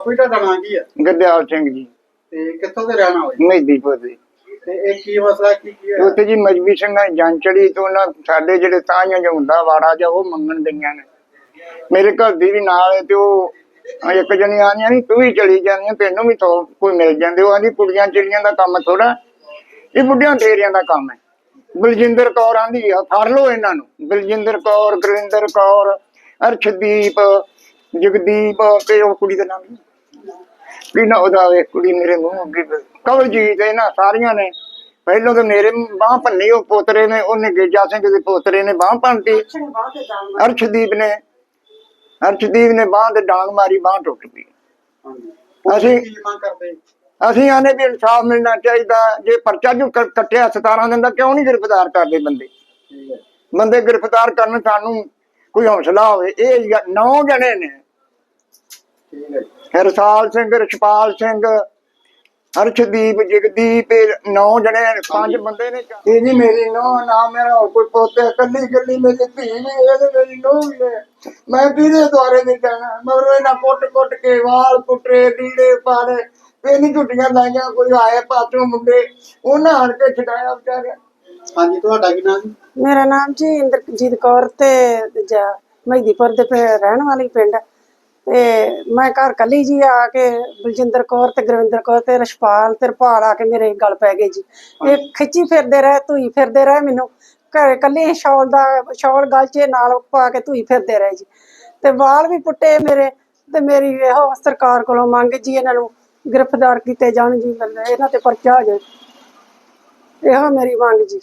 ਕੋਈ ਤੁਹਾਡਾ ਨਾਂ ਕੀ ਹੈ ਗਰਦਿਆਲ ਸਿੰਘ ਜੀ। ਤੇ ਕਿੱਥੋਂ ਦੇ ਰਹਿਣਾ ਹੋਏ ਮਹਿਦੀਪੁਰ ਦੇ ਤੇ ਇਹ ਕੀ ਮਸਲਾ ਕੀ ਕੀ ਹੈ ਉੱਥੇ ਜੀ ਮਜਬੀ ਸਿੰਘਾਂ ਦੀ ਜੰਨ ਚੜੀ ਤੋਂ ਉਹਨਾਂ ਸਾਡੇ ਜਿਹੜੇ ਤਾਂਹਾਂ ਜੋ ਹੁੰਦਾ ਵਾੜਾ ਜਾਂ ਉਹ ਮੰਗਣ ਗਈਆਂ ਨੇ। ਮੇਰੇ ਘਰ ਦੀ ਵੀ ਨਾਲ ਹੈ ਤੇ ਉਹ ਅਹ ਇੱਕ ਜਣੀ ਆਣੀਆਂ ਨਹੀਂ ਤੂੰ ਵੀ ਚਲੀ ਜਾਂਦੀਆਂ ਤੈਨੂੰ ਵੀ ਤੋਂ ਕੋਈ ਮਿਲ ਜਾਂਦੇ। ਉਹ ਆਂਦੀ ਕੁੜੀਆਂ ਚਿੜੀਆਂ ਦਾ ਕੰਮ ਥੋੜਾ ਇਹ ਬੁੱਢਿਆਂ ਤੇਰੀਆਂ ਦਾ ਕੰਮ ਹੈ। ਬਲਜਿੰਦਰ ਕੌਰ ਆਂਦੀ ਆ ਫੜ ਲਓ ਇਹਨਾਂ ਨੂੰ। ਬਲਜਿੰਦਰ ਕੌਰ ਗੁਰਿੰਦਰ ਕੌਰ ਅਰਸ਼ਦੀਪ ਜਗਦੀਪ ਤੇ ਉਹ ਕੁੜੀ ਦਾ ਨਾਮ ਕੀ ਨਾ ਉਹਦਾ ਵੇ ਕੁੜੀ ਮੇਰੇ ਮੂੰਹ ਅੱਗੇ ਕਵਲਜੀਤ ਇਹਨਾਂ ਸਾਰੀਆਂ ਨੇ। ਪਹਿਲੋਂ ਤਾਂ ਮੇਰੇ ਬਾਹ ਭੰਨੀ ਉਹ ਪੋਤਰੇ ਨੇ ਉਹਨੇ ਗੇਜਾ ਸਿੰਘ ਦੇ ਪੋਤਰੇ ਨੇ ਬਾਹ ਭੰਨਤੀ। ਅਰਸ਼ਦੀਪ ਨੇ ਅਰਸ਼ਦੀਪ ਨੇ ਬਾਹ ਤੇ ਡਾਂਗ ਮਾਰੀ ਬਾਹ ਟੁੱਟ ਗਈ। ਅਸੀਂ- ਅਸੀਂ ਆਨੇ ਵੀ ਇਨਸਾਫ ਮਿਲਣਾ ਚਾਹੀਦਾ। ਜੇ ਪਰਚਾ ਜੋ ਕੱਟਿਆ 17 ਦਿਨ ਦਾ ਕਿਉਂ ਨਹੀਂ ਗ੍ਰਿਫਤਾਰ ਕਰਦੇ ਬੰਦੇ? ਬੰਦੇ ਗ੍ਰਿਫਤਾਰ ਕਰਨ ਸਾਨੂੰ ਕੋਈ ਹੌਸਲਾ ਹੋਵੇ। ਇਹ ਨੌ ਜਣੇ ਨੇ। ਠੀਕ ਹੈ ਹਰਸਾਲ ਸਿੰਘ ਰਛਪਾਲ ਸਿੰਘ ਅਰਸ਼ਦੀਪ ਜਗਦੀਪ ਇਹ ਨੌ ਜਣੇ ਪੰਜ ਬੰਦੇ ਨੇ। ਇਹ ਨਹੀਂ ਮੇਰੀ ਨੋ ਨਾ ਮੇਰਾ ਹੋਰ ਕੋਈ ਪੋਤੇ ਕੱਲੀ ਕੱਲੀ ਮੇਰੀ ਧੀ ਵੀ ਇਹ ਤੇ ਮੇਰੀ ਨੋ ਵੀ ਹੈ। ਮੈਂ ਦੁਆਰੇ ਨਹੀਂ ਜਾਣਾ ਮਗਰ ਇਹਨਾਂ ਕੁੱਟ ਕੁੱਟ ਕੇ ਵਾਲ ਕੁੱਟਰੇ ਲੀੜੇ ਪਾੜੇ ਇਹ ਨਹੀਂ ਝੁੱਟੀਆਂ ਲਾਈਆਂ ਕੋਈ ਆਏ ਪਾਸੋਂ ਮੁੰਡੇ ਉਹਨਾਂ ਆਣ ਕੇ ਛਡਾਇਆ ਵਿਚਾਰਿਆ ਹਾਂਜੀ ਤੁਹਾਡਾ ਕੀ ਨਾਮ? ਜੀ ਮੇਰਾ ਨਾਮ ਜੀ ਇੰਦਰਜੀਤ ਕੌਰ ਤੇ ਮਹਿਦੀਪੁਰ ਦੇ ਪਿੰ- ਰਹਿਣ ਵਾਲੀ ਪਿੰਡ ਤੇ ਮੈਂ ਘਰ ਕੱਲੀ ਜੀ ਆ ਕੇ, ਬਲਜਿੰਦਰ ਕੌਰ ਤੇ ਗੁਰਵਿੰਦਰ ਕੌਰ ਤੇ ਰਛਪਾਲ ਤੇ ਰਪਾਲ ਆ ਕੇ ਮੇਰੇ ਗਲ ਪੈ ਗਏ ਜੀ। ਇਹ ਖਿੱਚੀ ਫਿਰਦੇ ਰਹੇ, ਧੂਈ ਫਿਰਦੇ ਰਹੇ ਮੈਨੂੰ। ਘਰੇ ਕੱਲੀ ਸ਼ਾਲ ਦਾ, ਸ਼ਾਲ ਗਲ 'ਚ ਨਾਲ ਪਾ ਕੇ ਧੂਈ ਫਿਰਦੇ ਰਹੇ ਜੀ। ਤੇ ਵਾਲ ਵੀ ਪੁੱਟੇ ਮੇਰੇ, ਤੇ ਮੇਰੀ ਇਹੋ ਸਰਕਾਰ ਕੋਲੋਂ ਮੰਗ ਜੀ ਇਹਨਾਂ ਨੂੰ ਗ੍ਰਿਫਤਾਰ ਕੀਤੇ ਜਾਣ ਜੀ ਬੰਦੇ ਇਹਨਾਂ ਤੇ ਪਰਚਾ ਹੋ ਜਾਏ। ਇਹੋ ਮੇਰੀ ਮੰਗ ਜੀ।